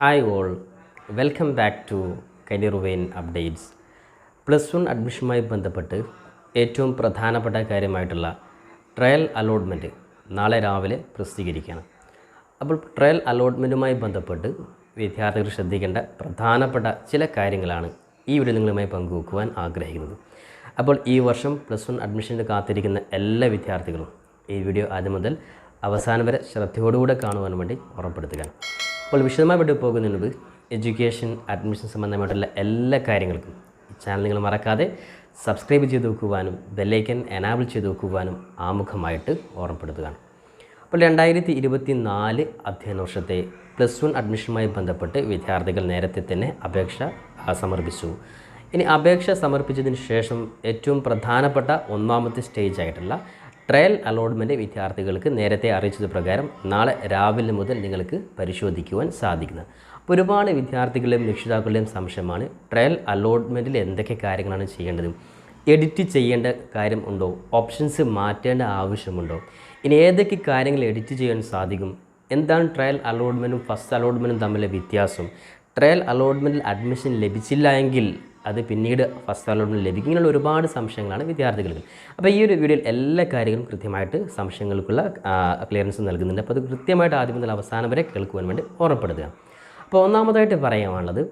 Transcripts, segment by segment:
Hi all welcome back to career updates plus one അഡ്മിഷനുമായി ബന്ധപ്പെട്ട് ഏറ്റവും പ്രധാനപ്പെട്ട കാര്യമായിട്ടുള്ള ട്രയൽ അലോട്ട്മെന്റ് നാളെ രാവിലെ പ്രസിദ്ധീകരിക്കുകയാണ്. അപ്പോൾ ട്രയൽ അലോട്ട്മെന്റുമായി ബന്ധപ്പെട്ട് വിദ്യാർത്ഥികൾ ശ്രദ്ധിക്കേണ്ട പ്രധാനപ്പെട്ട ചില കാര്യങ്ങളാണ് ഈ വീഡിയോ നിങ്ങളുമായി പങ്കുവെക്കുവാൻ ആഗ്രഹിക്കുന്നത്. അപ്പോൾ ഈ വർഷം പ്ലസ് വൺ അഡ്മിഷന് കാത്തിരിക്കുന്ന എല്ലാ വിദ്യാർത്ഥികളും ഈ വീഡിയോ ആദ്യം മുതൽ അവസാനം വരെ ശ്രദ്ധയോടുകൂടെ കാണുവാൻ വേണ്ടി ഓർമ്മപ്പെടുത്തുകയാണ് അപ്പോൾ വിശദമായി വിട്ടു പോകുന്നതിന് മുമ്പ് എഡ്യൂക്കേഷൻ അഡ്മിഷൻ സംബന്ധമായിട്ടുള്ള എല്ലാ കാര്യങ്ങൾക്കും ചാനൽ നിങ്ങൾ മറക്കാതെ സബ്സ്ക്രൈബ് ചെയ്ത് വെക്കുവാനും ബെല്ലൈക്കൻ എനാബിൾ ചെയ്ത് വെക്കുവാനും ആമുഖമായിട്ട് ഓർമ്മപ്പെടുത്തുകയാണ്. അപ്പോൾ രണ്ടായിരത്തി ഇരുപത്തി നാല് അധ്യയന വർഷത്തെ പ്ലസ് വൺ അഡ്മിഷനുമായി ബന്ധപ്പെട്ട് വിദ്യാർത്ഥികൾ നേരത്തെ തന്നെ അപേക്ഷ സമർപ്പിച്ചു. ഇനി അപേക്ഷ സമർപ്പിച്ചതിന് ശേഷം ഏറ്റവും പ്രധാനപ്പെട്ട ഒന്നാമത്തെ സ്റ്റേജ് ആയിട്ടുള്ള ട്രയൽ അലോട്ട്മെന്റ് വിദ്യാർത്ഥികൾക്ക് നേരത്തെ അറിയിച്ചത് പ്രകാരം നാളെ രാവിലെ മുതൽ നിങ്ങൾക്ക് പരിശോധിക്കുവാൻ സാധിക്കുന്നത് അപ്പോൾ ഒരുപാട് വിദ്യാർത്ഥികളുടെയും രക്ഷിതാക്കളുടെയും സംശയമാണ് ട്രയൽ അലോട്ട്മെന്റിൽ എന്തൊക്കെ കാര്യങ്ങളാണ് ചെയ്യേണ്ടത്? എഡിറ്റ് ചെയ്യേണ്ട കാര്യം ഉണ്ടോ? ഓപ്ഷൻസ് മാറ്റേണ്ട ആവശ്യമുണ്ടോ? ഇനി ഏതൊക്കെ കാര്യങ്ങൾ എഡിറ്റ് ചെയ്യാൻ സാധിക്കും? എന്താണ് ട്രയൽ അലോട്ട്മെന്റും ഫസ്റ്റ് അലോട്ട്മെന്റും തമ്മിലെ വ്യത്യാസം? ട്രയൽ അലോട്ട്മെന്റിൽ അഡ്മിഷൻ ലഭിച്ചില്ല എങ്കിൽ അത് പിന്നീട് ഫസ്റ്റ് അലോട്ട്മെന്റ് ലഭിക്കും. ഇങ്ങനെയുള്ള ഒരുപാട് സംശയങ്ങളാണ് വിദ്യാർത്ഥികൾക്ക്. അപ്പോൾ ഈ ഒരു വീഡിയോയിൽ എല്ലാ കാര്യങ്ങളും കൃത്യമായിട്ട് സംശയങ്ങൾക്കുള്ള ക്ലിയറൻസ് നൽകുന്നുണ്ട്. അപ്പോൾ അത് കൃത്യമായിട്ട് ആദ്യം മുതൽ അവസാനം വരെ കേൾക്കുവാൻ വേണ്ടി ഓർമ്മപ്പെടുത്തുക. അപ്പോൾ ഒന്നാമതായിട്ട് പറയാനുള്ളത്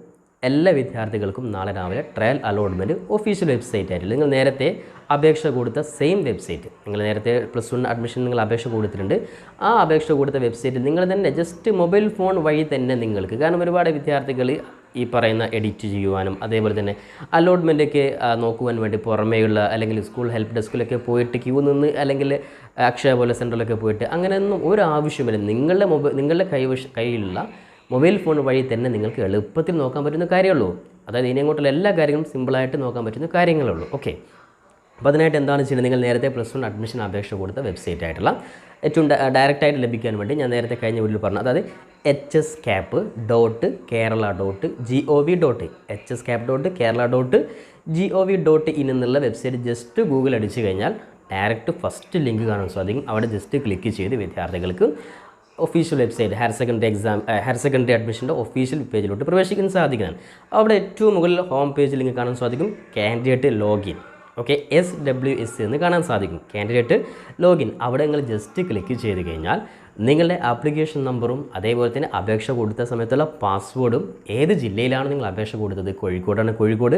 എല്ലാ വിദ്യാർത്ഥികൾക്കും നാളെ രാവിലെ ട്രയൽ അലോട്ട്മെന്റ് ഒഫീഷ്യൽ വെബ്സൈറ്റ് ആയിട്ട് നിങ്ങൾ നേരത്തെ അപേക്ഷ കൊടുത്ത സെയിം വെബ്സൈറ്റ് നിങ്ങൾ നേരത്തെ പ്ലസ് വൺ അഡ്മിഷൻ നിങ്ങൾ അപേക്ഷ കൊടുത്തിട്ടുണ്ട്. ആ അപേക്ഷ കൊടുത്ത വെബ്സൈറ്റ് നിങ്ങൾ തന്നെ ജസ്റ്റ് മൊബൈൽ ഫോൺ വഴി തന്നെ നിങ്ങൾക്ക് കാരണം ഒരുപാട് വിദ്യാർത്ഥികൾ ഈ പറയുന്ന എഡിറ്റ് ചെയ്യുവാനും അതേപോലെ തന്നെ അലോട്ട്മെന്റൊക്കെ നോക്കുവാൻ വേണ്ടി പുറമേയുള്ള അല്ലെങ്കിൽ സ്കൂൾ ഹെൽപ്പ് ഡെസ്കിലൊക്കെ പോയിട്ട് ക്യൂ നിന്ന് അല്ലെങ്കിൽ അക്ഷയ പോലെ സെന്ററിലൊക്കെ പോയിട്ട് അങ്ങനെയൊന്നും ഒരു ആവശ്യമില്ല നിങ്ങളുടെ മൊബൈൽ നിങ്ങളുടെ കൈവശ കയ്യിലുള്ള മൊബൈൽ ഫോൺ വഴി തന്നെ നിങ്ങൾക്ക് എളുപ്പത്തിൽ നോക്കാൻ പറ്റുന്ന കാര്യമുള്ളൂ. അതായത് ഇനി അങ്ങോട്ടുള്ള എല്ലാ കാര്യങ്ങളും സിമ്പിളായിട്ട് നോക്കാൻ പറ്റുന്ന കാര്യങ്ങളുള്ളൂ. ഓക്കെ. അപ്പോൾ അതിനായിട്ട് എന്താണ് ചെയ്യുന്നത്? നിങ്ങൾ നേരത്തെ പ്ലസ് വൺ അഡ്മിഷൻ അപേക്ഷ കൊടുത്ത വെബ്സൈറ്റ് ആയിട്ടുള്ള ഏറ്റവും ഡയറക്റ്റായിട്ട് ലഭിക്കാൻ വേണ്ടി ഞാൻ നേരത്തെ കഴിഞ്ഞ വീട്ടിൽ പറഞ്ഞു. അതായത് H S cap dot Kerala dot G O V dot H S cap dot Kerala dot G O V dot in എന്നുള്ള വെബ്സൈറ്റ് ജസ്റ്റ് ഗൂഗിൾ അടിച്ചു കഴിഞ്ഞാൽ ഡയറക്റ്റ് ഫസ്റ്റ് ലിങ്ക് കാണാൻ സാധിക്കും അവിടെ ജസ്റ്റ് ക്ലിക്ക് ചെയ്ത് വിദ്യാർത്ഥികൾക്ക് official website higher secondary exam higher secondary അഡ്മിഷന്റെ official പേജിലോട്ട് പ്രവേശിക്കാൻ സാധിക്കുന്നതാണ് അവിടെ ഏറ്റവും മുകളിൽ ഹോം പേജ് ലിങ്ക് കാണാൻ സാധിക്കും. Candidate login okay S W S എന്ന് കാണാൻ സാധിക്കും. കാൻഡിഡേറ്റ് ലോഗിൻ അവിടെ നിങ്ങൾ ജസ്റ്റ് ക്ലിക്ക് ചെയ്ത് കഴിഞ്ഞാൽ നിങ്ങളുടെ ആപ്ലിക്കേഷൻ നമ്പറും അതേപോലെ തന്നെ അപേക്ഷ കൊടുത്ത സമയത്തുള്ള പാസ്വേഡും ഏത് ജില്ലയിലാണ് നിങ്ങൾ അപേക്ഷ കൊടുത്തത്? കോഴിക്കോടാണ് കോഴിക്കോട്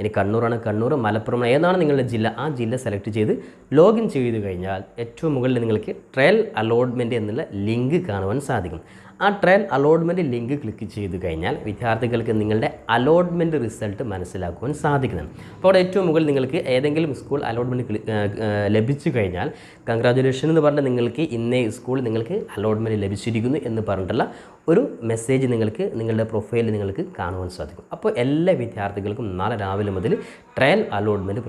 ഇനി കണ്ണൂരാണ് കണ്ണൂർ മലപ്പുറം ഏതാണ് നിങ്ങളുടെ ജില്ല? ആ ജില്ല സെലക്ട് ചെയ്ത് ലോഗിൻ ചെയ്ത് കഴിഞ്ഞാൽ ഏറ്റവും മുകളിൽ നിങ്ങൾക്ക് ട്രയൽ അലോട്ട്മെന്റ് എന്നുള്ള ലിങ്ക് കാണുവാൻ സാധിക്കും. ആ ട്രയൽ അലോട്ട്മെന്റ് ലിങ്ക് ക്ലിക്ക് ചെയ്ത് കഴിഞ്ഞാൽ വിദ്യാർത്ഥികൾക്ക് നിങ്ങളുടെ അലോട്ട്മെന്റ് റിസൾട്ട് മനസ്സിലാക്കുവാൻ സാധിക്കുന്നതാണ് അപ്പോൾ അവിടെ ഏറ്റവും മുകളിൽ നിങ്ങൾക്ക് ഏതെങ്കിലും സ്കൂൾ അലോട്ട്മെന്റ് ലഭിച്ചു കഴിഞ്ഞാൽ കൺഗ്രാജുലേഷൻ എന്ന് പറഞ്ഞാൽ നിങ്ങൾക്ക് ഇന്നേ സ്കൂൾ നിങ്ങൾക്ക് അലോട്ട്മെന്റ് ലഭിച്ചിരിക്കുന്നു എന്ന് പറഞ്ഞിട്ടുള്ള ഒരു മെസ്സേജ് നിങ്ങൾക്ക് നിങ്ങളുടെ പ്രൊഫൈലിൽ നിങ്ങൾക്ക് കാണുവാൻ സാധിക്കും. അപ്പോൾ എല്ലാ വിദ്യാർത്ഥികൾക്കും നാളെ രാവിലെ മുതൽ ട്രയൽ അലോട്ട്മെന്റ്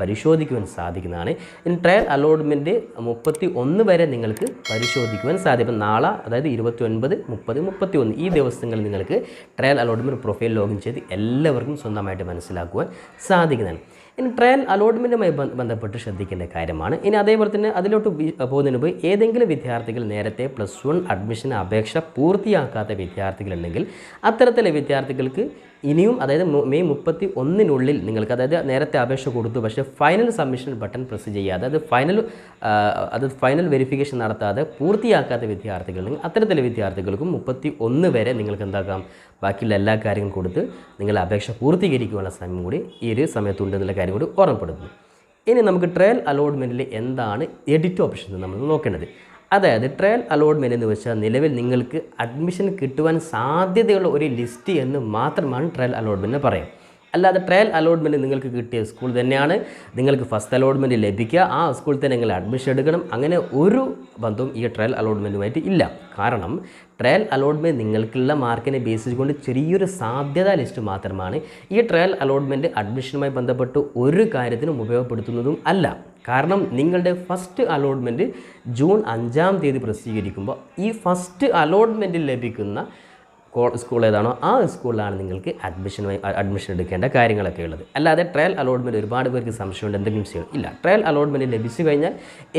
പരിശോധിക്കുവാൻ സാധിക്കുന്നതാണ്. ഇനി ട്രയൽ അലോട്ട്മെന്റ് മുപ്പത്തി ഒന്ന് വരെ നിങ്ങൾക്ക് പരിശോധിക്കുവാൻ സാധിക്കും. നാളെ അതായത് ഇരുപത്തി ഒൻപത് മുപ്പത് മുപ്പത്തി ഒന്ന് ഈ ദിവസങ്ങളിൽ നിങ്ങൾക്ക് ട്രയൽ അലോട്ട്മെന്റ് പ്രൊഫൈൽ ലോഗിൻ ചെയ്ത് എല്ലാവർക്കും സ്വന്തമായിട്ട് മനസ്സിലാക്കുവാൻ സാധിക്കുന്നതാണ്. ഇനി ട്രയൽ അലോട്ട്മെന്റുമായി ബന്ധപ്പെട്ട് ശ്രദ്ധിക്കേണ്ട കാര്യമാണ്. ഇനി അതേപോലെ തന്നെ അതിലോട്ട് പോകുന്നതിന് മുമ്പ് ഏതെങ്കിലും വിദ്യാർത്ഥികൾ നേരത്തെ പ്ലസ് വൺ അഡ്മിഷൻ അപേക്ഷ പൂർത്തിയാക്കാത്ത വിദ്യാർത്ഥികളുണ്ടെങ്കിൽ അത്തരത്തിലെ വിദ്യാർത്ഥികൾക്ക് ഇനിയും അതായത് മെയ് മുപ്പത്തി ഒന്നിനുള്ളിൽ നിങ്ങൾക്ക് അതായത് നേരത്തെ അപേക്ഷ കൊടുത്തു പക്ഷേ ഫൈനൽ സബ്മിഷൻ ബട്ടൺ പ്രസ് ചെയ്യാതെ അതായത് ഫൈനൽ അത് ഫൈനൽ വെരിഫിക്കേഷൻ നടത്താതെ പൂർത്തിയാക്കാത്ത വിദ്യാർത്ഥികൾ അത്തരത്തിലെ വിദ്യാർത്ഥികൾക്കും മുപ്പത്തി ഒന്ന് വരെ നിങ്ങൾക്ക് എന്താക്കാം? ബാക്കിയുള്ള എല്ലാ കാര്യങ്ങളും കൊടുത്ത് നിങ്ങൾ അപേക്ഷ പൂർത്തീകരിക്കുവാനുള്ള സമയം കൂടി ഈ ഒരു സമയത്തുണ്ടെന്നുള്ള കാര്യം കൂടി ഓർമ്മപ്പെടുത്തുന്നു. ഇനി നമുക്ക് ട്രയൽ അലോട്ട്മെന്റിൽ എന്താണ് എഡിറ്റ് ഓപ്ഷൻ നമ്മൾ നോക്കേണ്ടത്. അതായത് ട്രയൽ അലോട്ട്മെന്റ് എന്ന് വെച്ചാൽ നിലവിൽ നിങ്ങൾക്ക് അഡ്മിഷൻ കിട്ടുവാൻ സാധ്യതയുള്ള ഒരു ലിസ്റ്റ് എന്ന് മാത്രമാണ് ട്രയൽ അലോട്ട്മെന്റ് പറയാം അല്ലാതെ ട്രയൽ അലോട്ട്മെന്റ് നിങ്ങൾക്ക് കിട്ടിയ സ്കൂൾ തന്നെയാണ്. നിങ്ങൾക്ക് ഫസ്റ്റ് അലോട്ട്മെന്റ് ലഭിക്കുക. ആ സ്കൂളിൽ തന്നെ നിങ്ങൾ അഡ്മിഷൻ എടുക്കണം. അങ്ങനെ ഒരു ബന്ധവും ഈ ട്രയൽ അലോട്ട്മെന്റുമായിട്ട് ഇല്ല. കാരണം ട്രയൽ അലോട്ട്മെന്റ് നിങ്ങൾക്കുള്ള മാർക്കിനെ ബേസ് ചെയ്തുകൊണ്ട് ചെറിയൊരു സാധ്യത ലിസ്റ്റ് മാത്രമാണ് ഈ ട്രയൽ അലോട്ട്മെന്റ് അഡ്മിഷനുമായി ബന്ധപ്പെട്ട് ഒരു കാര്യത്തിനും ഉപയോഗപ്പെടുത്തുന്നതും അല്ല. കാരണം നിങ്ങളുടെ ഫസ്റ്റ് അലോട്ട്മെന്റ് ജൂൺ അഞ്ചാം തീയതി പ്രസിദ്ധീകരിക്കുമ്പോൾ ഈ ഫസ്റ്റ് അലോട്ട്മെന്റിൽ ലഭിക്കുന്ന സ്കൂൾ ഏതാണോ ആ സ്കൂളിലാണ് നിങ്ങൾക്ക് അഡ്മിഷൻ അഡ്മിഷൻ എടുക്കേണ്ട കാര്യങ്ങളൊക്കെ ഉള്ളത്. അല്ലാതെ ട്രയൽ അലോട്ട്മെന്റ് ഒരുപാട് പേർക്ക് സംശയമുണ്ട് എന്തെങ്കിലും ചെയ്യണം ഇല്ല. ട്രയൽ അലോട്ട്മെന്റ് ലഭിച്ചു കഴിഞ്ഞാൽ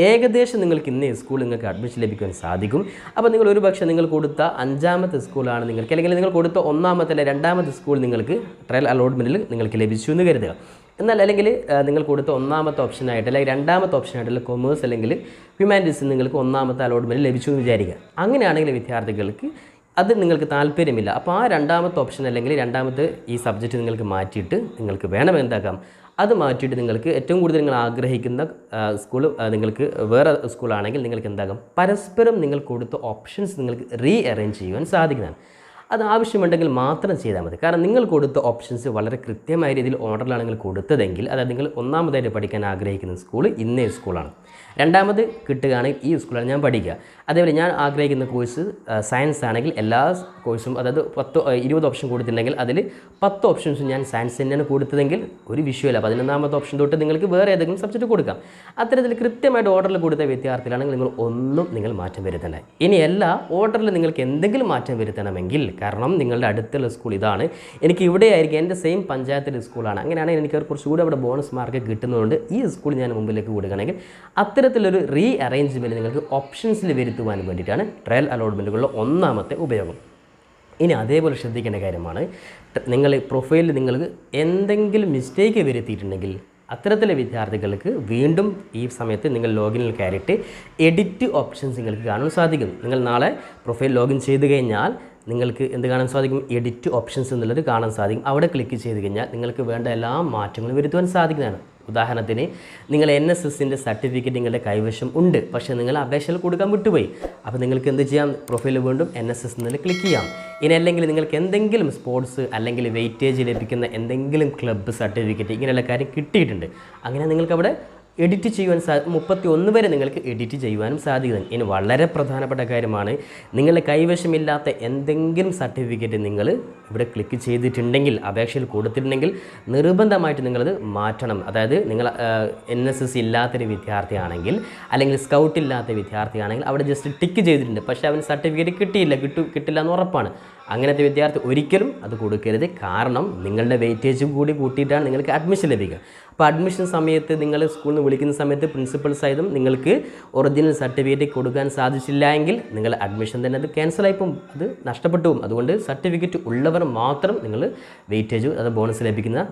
ഏകദേശം നിങ്ങൾക്ക് ഇന്നേ സ്കൂൾ നിങ്ങൾക്ക് അഡ്മിഷൻ ലഭിക്കാൻ സാധിക്കും. അപ്പോൾ നിങ്ങൾ ഒരു പക്ഷേ നിങ്ങൾ കൊടുത്ത അഞ്ചാമത്തെ സ്കൂളാണ് നിങ്ങൾക്ക് അല്ലെങ്കിൽ നിങ്ങൾ കൊടുത്ത ഒന്നാമത്തെ അല്ലെങ്കിൽ രണ്ടാമത്തെ സ്കൂൾ നിങ്ങൾക്ക് ട്രയൽ അലോട്ട്മെന്റിൽ നിങ്ങൾക്ക് ലഭിച്ചു എന്ന് കരുതുക. എന്നാൽ അല്ലെങ്കിൽ നിങ്ങൾ കൊടുത്ത ഒന്നാമത്തെ ഓപ്ഷനായിട്ട് അല്ലെങ്കിൽ രണ്ടാമത്തെ ഓപ്ഷനായിട്ടുള്ള കൊമേഴ്സ് അല്ലെങ്കിൽ ഹ്യൂമാനിറ്റീസ് നിങ്ങൾക്ക് ഒന്നാമത്തെ അലോട്ട്മെന്റ് ലഭിച്ചു എന്ന് വിചാരിക്കുക. അങ്ങനെയാണെങ്കിൽ വിദ്യാർത്ഥികൾക്ക് അത് നിങ്ങൾക്ക് താല്പര്യമില്ല. അപ്പോൾ ആ രണ്ടാമത്തെ ഓപ്ഷൻ അല്ലെങ്കിൽ രണ്ടാമത്തെ ഈ സബ്ജക്റ്റ് നിങ്ങൾക്ക് മാറ്റിയിട്ട് നിങ്ങൾക്ക് വേണം എന്താക്കാം? അത് മാറ്റിയിട്ട് നിങ്ങൾക്ക് ഏറ്റവും കൂടുതൽ നിങ്ങൾ ആഗ്രഹിക്കുന്ന സ്കൂൾ നിങ്ങൾക്ക് വേറെ സ്കൂളാണെങ്കിൽ നിങ്ങൾക്ക് എന്താകാം പരസ്പരം നിങ്ങൾ കൊടുത്ത ഓപ്ഷൻസ് നിങ്ങൾക്ക് റീ അറേഞ്ച് ചെയ്യുവാൻ സാധിക്കുന്നതാണ്. അത് ആവശ്യമുണ്ടെങ്കിൽ മാത്രം ചെയ്താൽ മതി. കാരണം നിങ്ങൾ കൊടുത്ത ഓപ്ഷൻസ് വളരെ കൃത്യമായ രീതിയിൽ ഓർഡറിലാണ് നിങ്ങൾ കൊടുത്തതെങ്കിൽ അതായത് നിങ്ങൾ ഒന്നാമതായിട്ട് പഠിക്കാൻ ആഗ്രഹിക്കുന്ന സ്കൂൾ ഇന്നേ സ്കൂളാണ് രണ്ടാമത് കിട്ടുകയാണെങ്കിൽ ഈ സ്കൂളാണ് ഞാൻ പഠിക്കുക. അതേപോലെ ഞാൻ ആഗ്രഹിക്കുന്ന കോഴ്സ് സയൻസ് ആണെങ്കിൽ എല്ലാ കോഴ്സും അതായത് പത്ത് ഇരുപത് ഓപ്ഷൻ കൊടുത്തിട്ടുണ്ടെങ്കിൽ അതിൽ പത്ത് ഓപ്ഷൻസും ഞാൻ സയൻസ് തന്നെയാണ് കൊടുത്തതെങ്കിൽ ഒരു വിഷയമല്ല പതിനൊന്നാമത്തെ ഓപ്ഷൻ തൊട്ട് നിങ്ങൾക്ക് വേറെ ഏതെങ്കിലും സബ്ജക്റ്റ് കൊടുക്കാം. അത്തരത്തിൽ കൃത്യമായിട്ട് ഓർഡറിൽ കൊടുത്ത വിദ്യാർത്ഥികളാണെങ്കിൽ നിങ്ങൾ ഒന്നും നിങ്ങൾ മാറ്റം വരുത്തണ്ട. ഇനിയല്ല ഓർഡറിൽ നിങ്ങൾക്ക് എന്തെങ്കിലും മാറ്റം വരുത്തണമെങ്കിൽ കാരണം നിങ്ങളുടെ അടുത്തുള്ള സ്കൂൾ ഇതാണ്. എനിക്ക് ഇവിടെ ആയിരിക്കും എന്റെ സെയിം പഞ്ചായത്തിലെ സ്കൂളാണ് അങ്ങനെയാണെങ്കിൽ എനിക്ക് കുറച്ചുകൂടി അവിടെ ബോണസ് മാർക്ക് കിട്ടുന്നതുകൊണ്ട് ഈ സ്കൂൾ ഞാൻ മുമ്പിലേക്ക് കൊടുക്കുകയാണെങ്കിൽ അത്തരത്തിലൊരു റീ അറേഞ്ച്മെന്റ് നിങ്ങൾക്ക് ഓപ്ഷൻസിൽ വരുത്തുവാൻ വേണ്ടിയിട്ടാണ് ട്രയൽ അലോട്ട്മെന്റുകളുടെ ഒന്നാമത്തെ ഉപയോഗം. ഇനി അതേപോലെ ശ്രദ്ധിക്കേണ്ട കാര്യമാണ് നിങ്ങൾ പ്രൊഫൈലിൽ നിങ്ങൾക്ക് എന്തെങ്കിലും മിസ്റ്റേക്ക് വരുത്തിയിട്ടുണ്ടെങ്കിൽ അത്തരത്തിലെ വിദ്യാർത്ഥികൾക്ക് വീണ്ടും ഈ സമയത്ത് നിങ്ങൾ ലോഗിനിൽ കയറിയിട്ട് എഡിറ്റ് ഓപ്ഷൻസ് നിങ്ങൾക്ക് കാണാൻ സാധിക്കും. നിങ്ങൾ നാളെ പ്രൊഫൈൽ ലോഗിൻ ചെയ്ത് കഴിഞ്ഞാൽ നിങ്ങൾക്ക് എന്ത് കാണാൻ സാധിക്കും? എഡിറ്റ് ഓപ്ഷൻസ് എന്നുള്ളത് കാണാൻ സാധിക്കും. അവിടെ ക്ലിക്ക് ചെയ്ത് കഴിഞ്ഞാൽ നിങ്ങൾക്ക് വേണ്ട എല്ലാ മാറ്റങ്ങളും വരുത്തുവാൻ സാധിക്കുന്നതാണ്. ഉദാഹരണത്തിന് നിങ്ങൾ എൻ എസ് എസിന്റെ സർട്ടിഫിക്കറ്റ് നിങ്ങളുടെ കൈവശം ഉണ്ട്. പക്ഷേ നിങ്ങൾ അപേക്ഷയിൽ കൊടുക്കാൻ വിട്ടുപോയി. അപ്പോൾ നിങ്ങൾക്ക് എന്ത് ചെയ്യാം? പ്രൊഫൈൽ വീണ്ടും എൻ എസ് എസ് എന്നതിൽ ക്ലിക്ക് ചെയ്യാം. ഇനി അല്ലെങ്കിൽ നിങ്ങൾക്ക് എന്തെങ്കിലും സ്പോർട്സ് അല്ലെങ്കിൽ വെയിറ്റേജ് ലഭിക്കുന്ന എന്തെങ്കിലും ക്ലബ്ബ് സർട്ടിഫിക്കറ്റ് ഇങ്ങനെയുള്ള കാര്യം കിട്ടിയിട്ടുണ്ട്. അങ്ങനെ നിങ്ങൾക്ക് അവിടെ എഡിറ്റ് ചെയ്യുവാൻ സാ മുപ്പത്തി ഒന്ന് വരെ നിങ്ങൾക്ക് എഡിറ്റ് ചെയ്യുവാനും സാധിക്കും ഇനി വളരെ പ്രധാനപ്പെട്ട കാര്യമാണ് നിങ്ങളുടെ കൈവശമില്ലാത്ത എന്തെങ്കിലും സർട്ടിഫിക്കറ്റ് നിങ്ങൾ ഇവിടെ ക്ലിക്ക് ചെയ്തിട്ടുണ്ടെങ്കിൽ അപേക്ഷയിൽ കൊടുത്തിട്ടുണ്ടെങ്കിൽ നിർബന്ധമായിട്ട് നിങ്ങളത് മാറ്റണം. അതായത് നിങ്ങൾ എൻ എസ് എസ് ഇല്ലാത്തൊരു വിദ്യാർത്ഥിയാണെങ്കിൽ അല്ലെങ്കിൽ സ്കൗട്ട് ഇല്ലാത്ത വിദ്യാർത്ഥിയാണെങ്കിൽ അവിടെ ജസ്റ്റ് ടിക്ക് ചെയ്തിട്ടുണ്ട്. പക്ഷേ അവൻ സർട്ടിഫിക്കറ്റ് കിട്ടിയില്ല കിട്ടു കിട്ടില്ല എന്ന് ഉറപ്പാണ്. അങ്ങനത്തെ വിദ്യാർത്ഥി ഒരിക്കലും അത് കൊടുക്കരുത്. കാരണം നിങ്ങളുടെ വെയിറ്റേജ് കൂടി കൂട്ടിയിട്ടാണ് നിങ്ങൾക്ക് അഡ്മിഷൻ ലഭിക്കുക. അപ്പോൾ അഡ്മിഷൻ സമയത്ത് നിങ്ങൾ സ്കൂളിൽ നിന്ന് വിളിക്കുന്ന സമയത്ത് പ്രിൻസിപ്പൽ സഹിതം നിങ്ങൾക്ക് ഒറിജിനൽ സർട്ടിഫിക്കറ്റ് കൊടുക്കാൻ സാധിച്ചില്ല എങ്കിൽ നിങ്ങൾ അഡ്മിഷൻ തന്നെ അത് ക്യാൻസലായി പോകും. അത് നഷ്ടപ്പെട്ടു പോകും. അതുകൊണ്ട് സർട്ടിഫിക്കറ്റ് ഉള്ളവർ മാത്രം നിങ്ങൾ വെയിറ്റേജ് അത് ബോണസ് ലഭിക്കുന്ന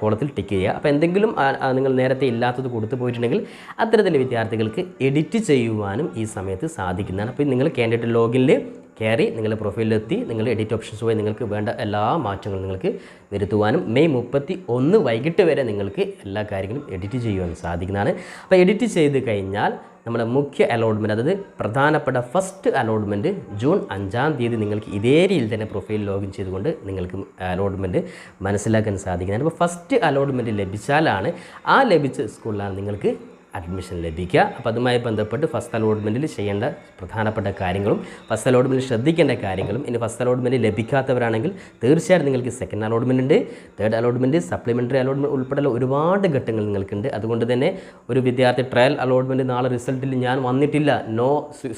കോളത്തിൽ ടിക്ക് ചെയ്യുക. അപ്പോൾ എന്തെങ്കിലും നിങ്ങൾ നേരത്തെ ഇല്ലാത്തത് കൊടുത്തു പോയിട്ടുണ്ടെങ്കിൽ അത്തരത്തിലെ വിദ്യാർത്ഥികൾക്ക് എഡിറ്റ് ചെയ്യുവാനും ഈ സമയത്ത് സാധിക്കുന്നതാണ്. അപ്പോൾ നിങ്ങൾ കാൻഡിഡേറ്റ് ലോഗിനിൽ കയറി നിങ്ങളുടെ പ്രൊഫൈലിലെത്തി നിങ്ങൾ എഡിറ്റ് ഓപ്ഷൻസ് പോയി നിങ്ങൾക്ക് വേണ്ട എല്ലാ മാറ്റങ്ങളും നിങ്ങൾക്ക് വരുത്തുവാനും മെയ് മുപ്പത്തി ഒന്ന് വൈകിട്ട് വരെ നിങ്ങൾക്ക് എല്ലാ കാര്യങ്ങളും എഡിറ്റ് ചെയ്യുവാൻ സാധിക്കുന്നതാണ്. അപ്പോൾ എഡിറ്റ് ചെയ്ത് കഴിഞ്ഞാൽ നമ്മുടെ മുഖ്യ അലോട്ട്മെന്റ് അതായത് പ്രധാനപ്പെട്ട ഫസ്റ്റ് അലോട്ട്മെന്റ് ജൂൺ അഞ്ചാം തീയതി നിങ്ങൾക്ക് ഇതേ രീതിയിൽ തന്നെ പ്രൊഫൈൽ ലോഗിൻ ചെയ്തുകൊണ്ട് നിങ്ങൾക്ക് അലോട്ട്മെന്റ് മനസ്സിലാക്കാൻ സാധിക്കുന്നതാണ്. അപ്പോൾ ഫസ്റ്റ് അലോട്ട്മെന്റ് ലഭിച്ചാലാണ് ആ ലഭിച്ച സ്കൂളിലാണ് നിങ്ങൾക്ക് അഡ്മിഷൻ ലഭിക്കുക. അപ്പോൾ അതുമായി ബന്ധപ്പെട്ട് ഫസ്റ്റ് അലോട്ട്മെന്റിൽ ചെയ്യേണ്ട പ്രധാനപ്പെട്ട കാര്യങ്ങളും ഫസ്റ്റ് അലോട്ട്മെന്റിൽ ശ്രദ്ധിക്കേണ്ട കാര്യങ്ങളും ഇനി ഫസ്റ്റ് അലോട്ട്മെന്റ് ലഭിക്കാത്തവരാണെങ്കിൽ തീർച്ചയായിട്ടും നിങ്ങൾക്ക് സെക്കൻഡ് അലോട്ട്മെന്റ് ഉണ്ട്. തേർഡ് അലോട്ട്മെന്റ് സപ്ലിമെന്ററി അലോട്ട്മെന്റ് ഉൾപ്പെടെയുള്ള ഒരുപാട് ഘട്ടങ്ങൾ നിങ്ങൾക്കുണ്ട്. അതുകൊണ്ട് തന്നെ ഒരു വിദ്യാർത്ഥി ട്രയൽ അലോട്ട്മെന്റ് നാളെ റിസൾട്ടിൽ ഞാൻ വന്നിട്ടില്ല. No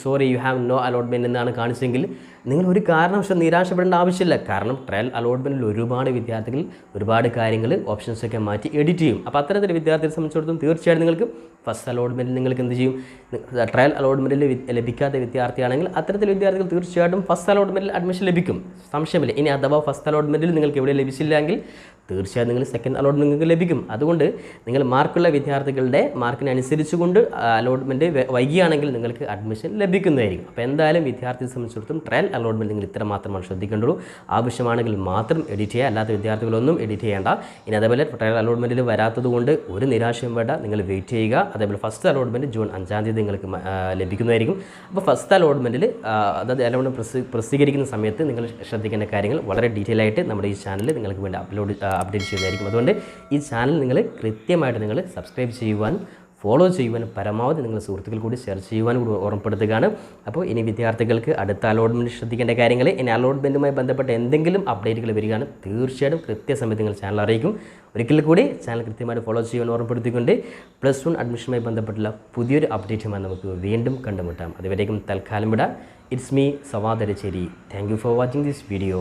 sorry you have no allotment എന്നാണ് കാണിച്ചെങ്കിൽ നിങ്ങൾ ഒരു കാരണവശാലും നിരാശപ്പെടേണ്ട ആവശ്യമില്ല. കാരണം ട്രയൽ അലോട്ട്മെന്റിൽ ഒരുപാട് വിദ്യാർത്ഥികൾ ഒരുപാട് കാര്യങ്ങൾ ഓപ്ഷൻസൊക്കെ മാറ്റി എഡിറ്റ് ചെയ്യും. അപ്പോൾ അത്തരത്തിൽ വിദ്യാർത്ഥിയെ സംബന്ധിച്ചിടത്തോളം തീർച്ചയായിട്ടും നിങ്ങൾക്ക് ഫസ്റ്റ് അലോട്ട്മെന്റിൽ നിങ്ങൾക്ക് എന്ത് ചെയ്യും? ട്രയൽ അലോട്ട്മെന്റിൽ ലഭിക്കാത്ത വിദ്യാർത്ഥിയാണെങ്കിൽ അത്തരത്തിൽ വിദ്യാർത്ഥികൾ തീർച്ചയായിട്ടും ഫസ്റ്റ് അലോട്ട്മെന്റിൽ അഡ്മിഷൻ ലഭിക്കും. സംശയമില്ല. ഇനി അഥവാ ഫസ്റ്റ് അലോട്ട്മെന്റിൽ നിങ്ങൾക്ക് എവിടെ ലഭിച്ചില്ലെങ്കിൽ തീർച്ചയായും നിങ്ങൾ സെക്കൻഡ് അലോട്ട്മെന്റ് നിങ്ങൾക്ക് ലഭിക്കും. അതുകൊണ്ട് നിങ്ങൾ മാർക്കുള്ള വിദ്യാർത്ഥികളുടെ മാർക്കിനനുസരിച്ച് കൊണ്ട് അലോട്ട്മെന്റ് വൈകിയാണെങ്കിൽ നിങ്ങൾക്ക് അഡ്മിഷൻ ലഭിക്കുന്നതായിരിക്കും. അപ്പോൾ എന്തായാലും വിദ്യാർത്ഥിയെ സംബന്ധിച്ചിടത്തോളം ട്രയൽ അലോട്ട്മെന്റ് നിങ്ങൾ ഇത്ര മാത്രമാണ് ശ്രദ്ധിക്കേണ്ടുള്ളൂ. ആവശ്യമാണെങ്കിൽ മാത്രം എഡിറ്റ് ചെയ്യുക അല്ലാത്ത വിദ്യാർത്ഥികളൊന്നും എഡിറ്റ് ചെയ്യേണ്ട. ഇനി അതേപോലെ ട്രയൽ അലോട്ട്മെന്റിൽ വരാത്തതുകൊണ്ട് ഒരു നിരാശയും വേണ്ട നിങ്ങൾ വെയിറ്റ് ചെയ്യുക. അതേപോലെ ഫസ്റ്റ് അലോട്ട്മെന്റ് ജൂൺ അഞ്ചാം തീയതി നിങ്ങൾക്ക് ലഭിക്കുന്നതായിരിക്കും. അപ്പോൾ ഫസ്റ്റ് അലോട്ട്മെന്റിൽ അതായത് പ്രസി പ്രസിദ്ധീകരിക്കുന്ന സമയത്ത് നിങ്ങൾ ശ്രദ്ധിക്കേണ്ട കാര്യങ്ങൾ വളരെ ഡീറ്റെയിൽ ആയിട്ട് നമ്മുടെ ഈ ചാനലിൽ നിങ്ങൾക്ക് വേണ്ടി അപ്ലോഡ് അപ്ഡേറ്റ് ചെയ്യുന്നതായിരിക്കും. അതുകൊണ്ട് ഈ ചാനൽ നിങ്ങൾ കൃത്യമായിട്ട് നിങ്ങൾ സബ്സ്ക്രൈബ് ചെയ്യുവാൻ ഫോളോ ചെയ്യുവാനും പരമാവധി നിങ്ങൾ സുഹൃത്തുക്കൾ കൂടി ഷെയർ ചെയ്യുവാനും കൂടി ഓർമ്മപ്പെടുത്തുകയാണ്. അപ്പോൾ ഇനി വിദ്യാർത്ഥികൾക്ക് അടുത്ത അലോട്ട്മെന്റ് ശ്രദ്ധിക്കേണ്ട കാര്യങ്ങൾ ഇനി അലോട്ട്മെന്റുമായി ബന്ധപ്പെട്ട എന്തെങ്കിലും അപ്ഡേറ്റുകൾ വരികയാണ്. തീർച്ചയായിട്ടും കൃത്യസമയത്ത് നിങ്ങൾ ചാനൽ അറിയിക്കും. ഒരിക്കൽ കൂടി ചാനൽ കൃത്യമായിട്ട് ഫോളോ ചെയ്യുവാൻ ഓർമ്മപ്പെടുത്തിക്കൊണ്ട് പ്ലസ് വൺ അഡ്മിഷനുമായി ബന്ധപ്പെട്ടുള്ള പുതിയൊരു അപ്ഡേറ്റുമായി നമുക്ക് വീണ്ടും കണ്ടുമുട്ടാം. അതുവരേക്കും തൽക്കാലം വിടാം. It's me സവാദരച്ചേരി thank you for watching this video